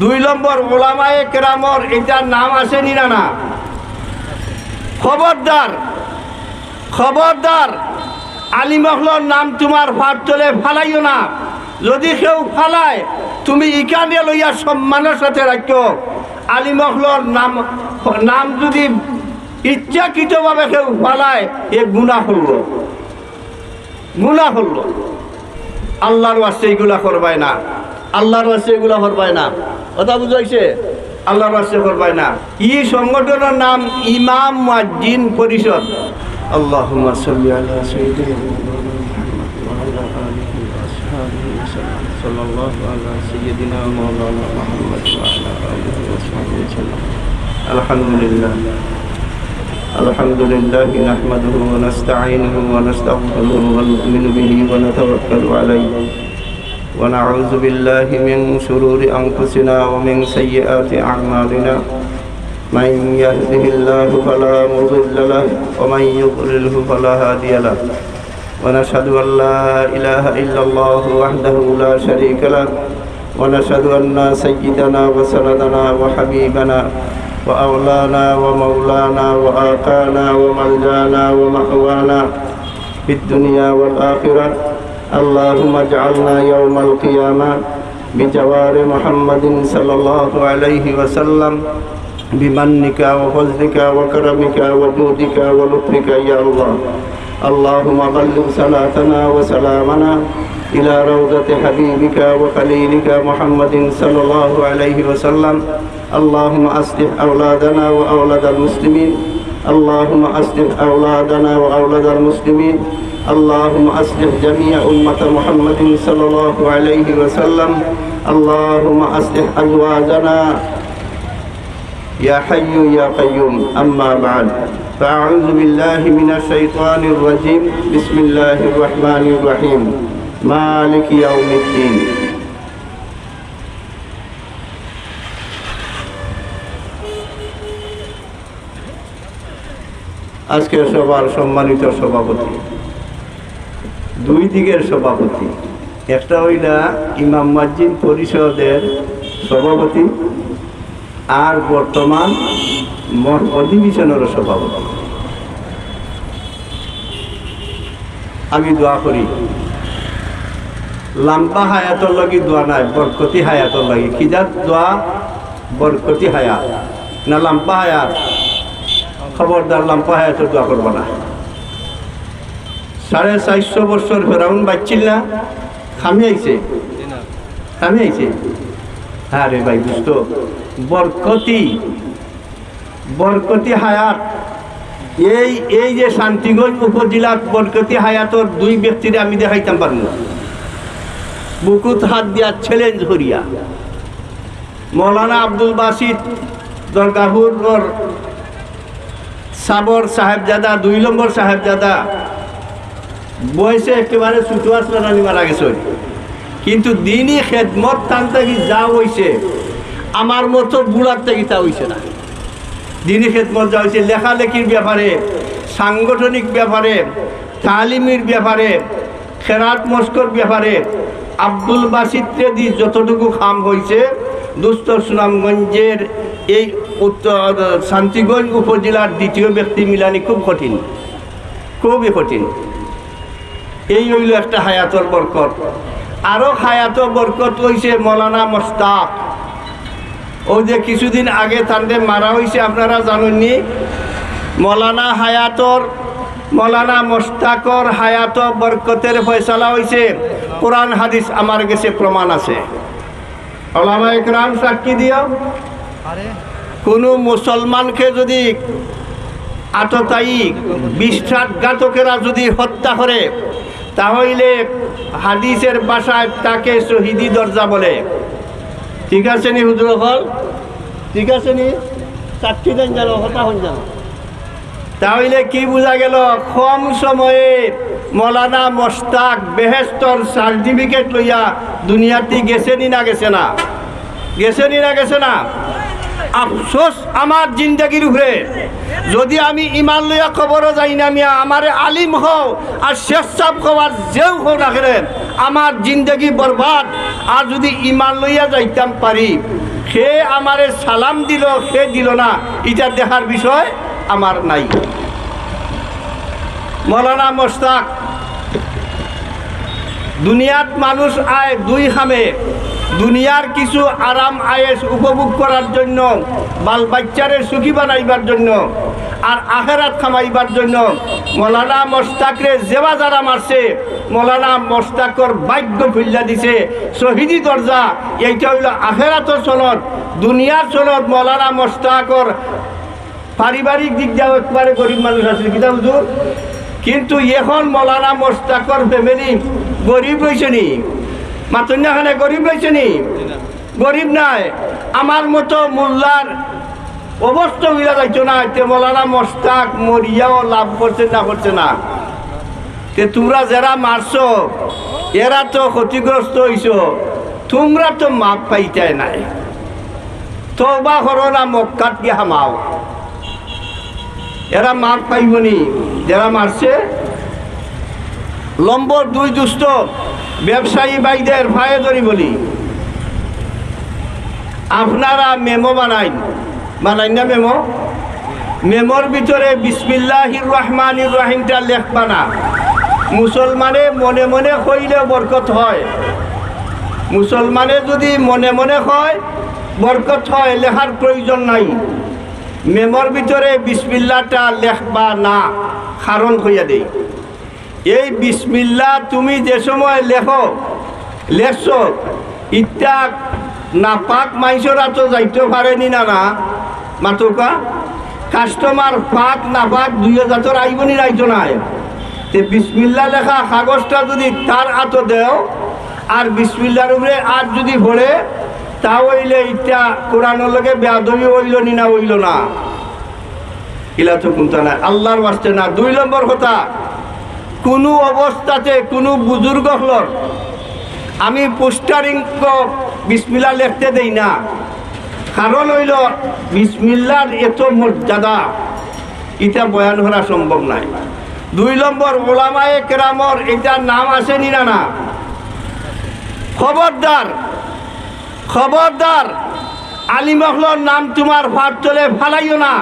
দুই নম্বর ওলামায়ে কেরামর, এটার নাম আসেনি না না? খবরদার খবরদার আলিমহলর নাম তোমার ফাট চলে ফালাইও না। যদি কেউ ফালায়, তুমি ইকানে লইয়া সম্মানের সাথে রাখো আলিমহলর নাম নাম যদি ইচ্ছাকৃতভাবে কেউ ফালায়, এ গুণা হলো গুণা হলো আল্লাহর ওয়াস্তে এগুলা করবাই না। আল্লাহর ওয়াস্তে এগুলা করবাই না। কথা বুঝাইছে আল্লাহর ওয়াস্তে করবাই না ই সংগঠনের নাম ইমাম মুয়াজ্জিন পরিষদ আল্লাহুম্মা সাল্লি আলা সাইয়্যিদিনা মুহাম্মদ ওয়া আলা আলিহি ওয়া আসহাবিহি ওয়াসাল্লাম সাল্লাল্লাহু আলা সাইয়্যিদিনা মাওলানা মুহাম্মদ ওয়া আলা আলিহি ওয়া সাহবিহি ওয়াসাল্লাম আলহামদুলিল্লাহ الحمد لله نحمده ونستعينه ونستغفره ونؤمن به ونتوكل عليه ونعوذ بالله من شرور أنفسنا ومن سيئات أعمالنا. من يهده الله فلا مضل له ومن يضلله فلا هادي له. ونشهد أن لا إله إلا الله وحده لا شريك له. ونشهد أن سيدنا وسندنا وحبيبنا وأولانا ومولانا وآقانا وملجانا ومأوانا في الدنيا والآخرة. اللهم اجعلنا يوم القيامة بجوار محمد صلى الله عليه وسلم بمنك وفضلك وكرمك وجودك ولطفك يا الله. اللهم بلغ صلاتنا وسلامنا إلى روضة حبيبك وخليلك محمد صلى الله عليه وسلم. اللهم أصلح أولادنا وأولاد المسلمين. اللهم أصلح أولادنا وأولاد المسلمين. اللهم أصلح جميع أمة محمد صلى الله عليه وسلم اللهم أصلح أزواجنا يا حي يا قيوم أما بعد فأعوذ بالله من الشيطان الرجيم بسم الله الرحمن الرحيم مالك يوم الدين আজকের সবার সম্মানিত সভাপতি দুই দিকের সভাপতি। একটা হইলা ইমাম মসজিদ পরিষদের সভাপতি আর বর্তমান মঠ অধিবেশনের সভাপতি। আমি দোয়া করি লাম্বা হায়াতর লাগি দোয়া নাই, বরকতি হায়াতর লাগি। কিজার দোয়া? বরকতি হায়াত। না লাম্বা হায়াত। খবরদার লাম্পা হায়াতের দোয়া করব না। সাড়ে চারশো বছর ফেরাউন বাচ্চিল না, খামি আইছে খামি আইছে হ্যাঁ রে ভাই বুঝত বরকতি বরকতি হায়াত। এই এই যে শান্তিগঞ্জ উপজেলার বরকতি হায়াতর দুই ব্যক্তিরে আমি দেখাইতাম পারব বুকুত হাত দিয়া চ্যালেঞ্জ করিয়া। মৌলানা আব্দুল বাসিদ, দরগাহুর সাবর সাহেবজাদা, দুই নম্বর সাহেবজাদা বয়সে একেবারে ছোট আসলানি মারা গেছে। কিন্তু দিনই খেদমত টান থেকে যা হয়েছে আমার মতো বুড়ার থেকে তা হয়েছে না। দিনই খেদমত যা হয়েছে লেখালেখির ব্যাপারে, সাংগঠনিক ব্যাপারে, তালিমির ব্যাপারে, খেরাত মস্কর ব্যাপারে, আব্দুল বাসিদকে দি যতটুকু খাম হয়েছে দুস্থ সুনামগঞ্জের এই উত্তর, শান্তিগঞ্জ উপজেলার দ্বিতীয় ব্যক্তি মিলানি খুব কঠিন। খুবই কঠিন। এই হইল একটা হায়াতর বরকত। আরও হায়াত বরকত হয়েছে মৌলানা মোস্তাক ওই যে কিছুদিন আগে তান্ডে মারা হয়েছে আপনারা জানেননি? মৌলানা হায়াতর মৌলানা মোস্তাকর হায়াত বরকতের ফয়সালা হয়েছে কোরআন হাদিস আমার কাছে প্রমাণ আছে। ওলামা একরাম সাক্ষী দিও। কোনো মুসলমানকে যদি আততায়ী বিশ্বাসঘাতকেরা যদি হত্যা করে তাহলে হাদিসের বাসায় তাকে শহীদি দরজা বলে। ঠিক আছে নি হুজুর হল ঠিক আছে নি? সাক্ষী দেন জানো, হতা হন জানো। তাহলে কি বোঝা গেল? কম সময়ে মৌলানা মোস্তাক বেহেস্তর সার্টিফিকেট লইয়া দুনিয়াতে গেছে নি না গেছে না? গেছে নি না গেছে না? আফসোস আমার জিন্দগির উপরে। যদি আমি ইমান লইয়া খবরও যাই না আমি আমার আলিম হও আর সাপ হওয়ার যেও হও না কেন? আমার জিন্দগি বরবাদ। আর যদি ইমান লইয়া যাইতাম পারি, সে আমারে সালাম দিল, সে দিল না, এটা দেখার বিষয় আমার নাই। মৌলানা মোস্তাক দুনিয়াত মানুষ আয় দুই খামে। দুনিয়ার কিছু আরাম আয়েস উপভোগ করার জন্য, বাল বাচ্চারে সুখী বানাইবার জন্য আর আখেরাত খামাইবার জন্য। মৌলানা মোস্তাকরে জেবা যারা মারছে, মৌলানা মোস্তাকর ভাগ্য খুল্লা দিছে। শহীদি দরজা, এইটা হইল আখেরাতর চলত দুনিয়ার চলত মৌলানা মোস্তাকর পারিবারিক দিক দিয়ে একবারে গরিব মানুষ আছে কিতা হুজুর? কিন্তু এখন মৌলানা মোস্তাকর ফ্যামিলি গরিব রয়েছে নি। মাতন্যাখানে গরিব রয়েছে নি? গরিব নাই। আমার মতো মোল্লার অবস্থা হইয়া যাইছো না। তে মৌলানা মোস্তাক মরিয়াও লাভ করছে না করছে না। তে তোমরা যারা মারছো, এরা তো ক্ষতিগ্রস্ত হইছ। তোমরা তো মাপ পাইতাই নাই। তবা করো না মক্কাত গিয়ে হামাও এরা মার পাইবনি যারা মারছে লম্বর দুই দুষ্ট ব্যবসায়ী বাইদের ভাইয়ে ধরি বলি। আপনারা মেমো বানাইন। বানাইন না মেমো? মেমোর ভিতরে বিসমিল্লাহির রহমানির রহিমটা লেখবা না। মুসলমানে মনে মনে কইলে বরকত হয়। মুসলমানে যদি মনে মনে হয়, বরকত হয় লেখার প্রয়োজন নাই। মেমোর ভিতরে বিসমিল্লাটা লেখবা না কারণ হইয়া দেই। এই বিসমিল্লা তুমি যে সময় লেখো, লেখছ, ইত্যা নাপাক মাইসরা তো যাইতে পারেনি না না, মাতকা। কাস্টমার পাক নাপাক দুই জাতর আইবনি রাইতো নাই। তে বিসমিল্লা লেখা কাগজটা যদি তার আত দেও, আর বিসমিল্লার উপরে আর যদি ভরে তা হইলে ইত্যা কোরআনের লগে বেয়াদবি হইল নি না হইল না। ইলা তো কোনটা নাই আল্লাহর বাস্তে না, দুই নম্বর কথা। কোনো অবস্থাতে কোনো বুজুর্গ হলর, আমি পোস্টারিং বিসমিল্লা লিখতে দেই না। কারণ হইল, বিসমিল্লার এত মর্যাদা, এটা বয়ান করা সম্ভব নাই। দুই নম্বর, ওলামায়ে কেরামর এটার নাম আসেনি না না? খবরদার খবরদার আলিমহলর নাম তোমার ভাত চলে ফালাইও না।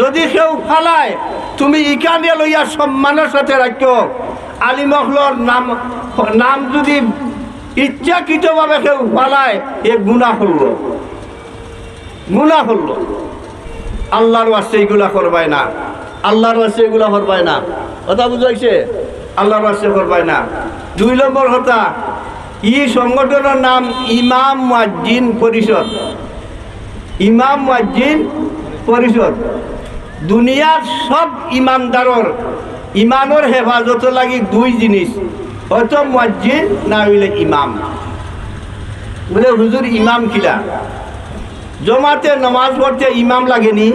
যদি কেউ ফালায়, তুমি ইকানে লইয়া সম্মানের সাথে রাখো আলিমহলর নাম নাম যদি ইচ্ছাকৃতভাবে কেউ ফালায়, এ গুণা হল গুণা হল আল্লাহর বাস্তে এগুলা করবায় না। আল্লাহর বাস্তে এগুলা করবায় না। কথা বুঝাইছে আল্লাহর বাস্তে করবায় না। দুই নম্বর কথা, ই সংগঠনের নাম ইমাম মুয়াজ্জিন পরিষদ। ইমাম মুয়াজ্জিন পরিষদ। দুনিয়ার সব ইমানদারর, ইমানের হেফাজত লাগি দুই জিনিস। হয়তো মুয়াজ্জিন না হইলে ইমাম। বলে, হুজুর, ইমাম কিলা জমাতে নমাজ পড়তে ইমাম লাগেনি।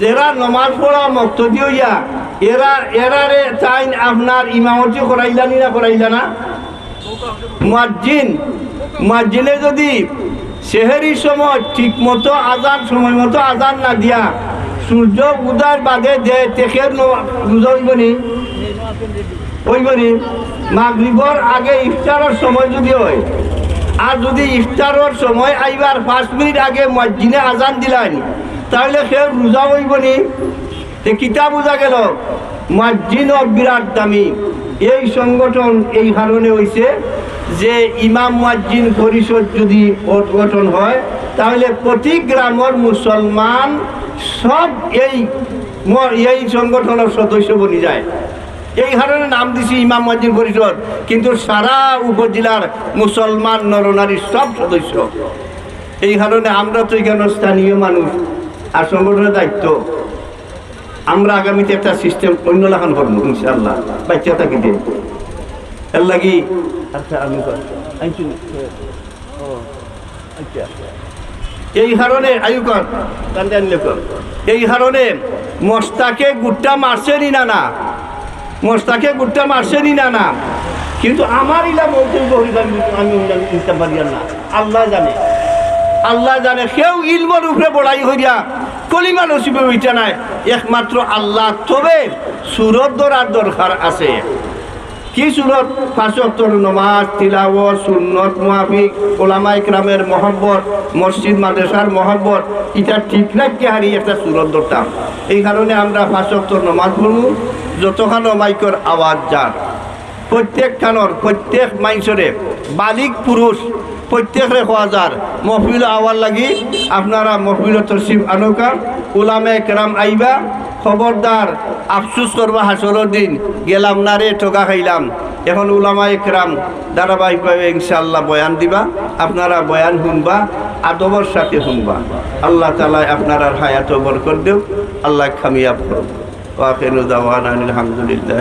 যারা নমাজ পড়া মক্তদি হইয়া, এরা, এরারে তাই আপনার ইমামতি করাইলানি না করাইলা না মুয়াজ্জিন, মুয়াজ্জিনে যদি সেহেরির সময় ঠিক মতো আজান সময় মতো আজান না দিয়া সূর্য উদার বাদে দে তেখের রোজা হইবনি হইবনি মাগরিবর আগে ইফতারের সময় যদি হয়, আর যদি ইফতারের সময় আইবার পাঁচ মিনিট আগে মসজিদে আজান দিলেন, তাহলে সে রোজা হইবনি তে কিতা বোঝা গেল মসজিদও বিরাট দামি। এই সংগঠন এই কারণে হয়েছে যে ইমাম মুয়াজ্জিন পরিষদ যদি গঠন হয়, তাহলে প্রতি গ্রামের মুসলমান সব এই এই সংগঠনের সদস্য বনি যায়। এই কারণে নাম দিছি ইমাম মুয়াজ্জিন পরিষদ, কিন্তু সারা উপজেলার মুসলমান নরনারীর সব সদস্য। এই কারণে আমরা তো এখানে স্থানীয় মানুষ, আর সংগঠনের দায়িত্ব। আমরা আগামীতে একটা সিস্টেম অন্য লাগান করব ইনশাল্লাহ বাচ্চা থাকি দিয়ে এর লাগি আচ্ছা আমি আইছি ও, আচ্ছা। এই কারণে আয়ুকর। এই কারণে মস্তাকে গুট্টা মারছেনি না না মস্তাকে গুট্টা মারছেনি না না কিন্তু আমার ইলা বলতে আমি ইনতে পারি না। আল্লাহ জানে। আল্লাহ জানে সেও ইলমর উপরে বড়াই হইয়া কলিমা নসিবে হইতে নাই। একমাত্র আল্লাহ তবে সুরত ধরার দরকার আছে। কি সুরত? পাঁচত্তর নমাজ, তিলাওয়াত, সুন্নত মুহাফিক ওলামা ইকরামের মহব্বত, মসজিদ, মাদ্রাসার মহব্বত, এটা ঠিক রাখতে হারি একটা সুরত ধরতাম? এই কারণে আমরা পাঁচত্তর নমাজ পড়ব, যতখানো মাইকর আওয়াজ যার। প্রত্যেক খানর প্রত্যেক মাইসরে বালিক পুরুষ প্রত্যেকরে যার মহফিল আওয়ার লাগি আপনারা মহফিল তসিম আনকা উলামে কেরাম আইবা, খবরদার আফসুস করবা হাসরের দিন, গেলাম না রে ঠকা খাইলাম। এখন উলামা একরাম ধারাবাহিকভাবে ইনশাআল্লাহ বয়ান দিবা, আপনারা বয়ান শুনবা, আদবর সাথে শুনবা। আল্লাহ তালা আপনারা হায়াত বরকর দেও আল্লাহ খামিয়াব করব আলহামদুলিল্লাহ।